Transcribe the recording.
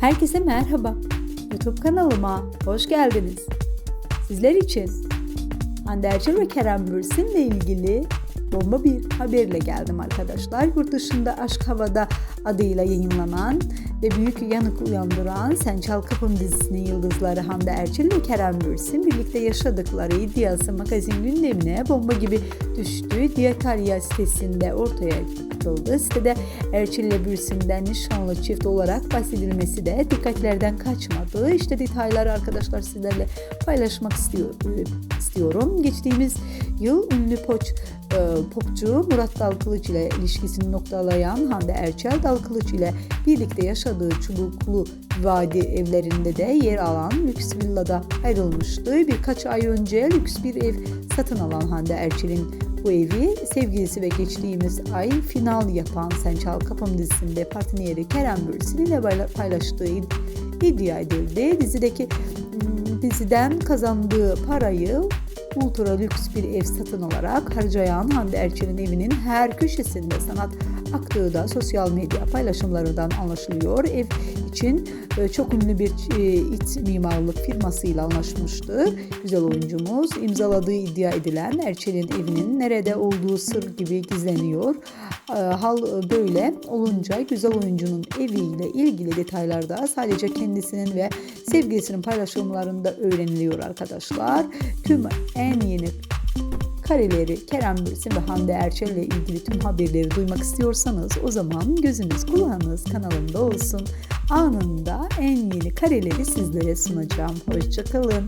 Herkese merhaba. YouTube kanalıma hoş geldiniz. Sizler için Hande Erçel ve Kerem Bürsin ile ilgili bomba bir haberle geldim arkadaşlar. Yurt dışında Aşk Havada adıyla yayınlanan ve büyük yanık uyandıran Sen Çal Kapım dizisinin yıldızları Hande Erçel ve Kerem Bürsin birlikte yaşadıkları iddiası magazin gündemine bomba gibi düştü. Diyakarya sitesinde ortaya atıldı. Sitede Erçel ile Bürsin'den nişanlı çift olarak bahsedilmesi de dikkatlerden kaçmadı. İşte detayları arkadaşlar sizlerle paylaşmak istiyor, istiyorum. Geçtiğimiz yıl ünlü poç e, popçu Murat Dalkılıç ile ilişkisini noktalayan Hande Erçel Dalkılıç ile birlikte yaşadığı Çubuklu Vadi evlerinde de yer alan lüks villada ayrılmıştı. Birkaç ay önce lüks bir ev satın alan Hande Erçel'in bu evi sevgilisi ve geçtiğimiz ay final yapan Sen Çal Kapım dizisinde partneri Kerem Bürsin ile paylaştığı iddia edildi. Dizideki diziden kazandığı parayı ultra lüks bir ev satın alarak harcayan Hande Erçel'in evinin her köşesinde sanat aktığı da sosyal medya paylaşımlarından anlaşılıyor. Ev için e, çok ünlü bir e, iç mimarlık firmasıyla anlaşmıştı. Güzel oyuncumuz imzaladığı iddia edilen Erçel'in evinin nerede olduğu sır gibi gizleniyor. E, hal böyle olunca güzel oyuncunun eviyle ilgili detaylarda sadece kendisinin ve sevgilisinin paylaşımlarında öğreniliyor arkadaşlar. Tüm en yeni kareleri Kerem Bürsin ve Hande Erçel ile ilgili tüm haberleri duymak istiyorsanız o zaman gözünüz kulağınız kanalımda olsun. Anında en yeni kareleri sizlere sunacağım. Hoşçakalın.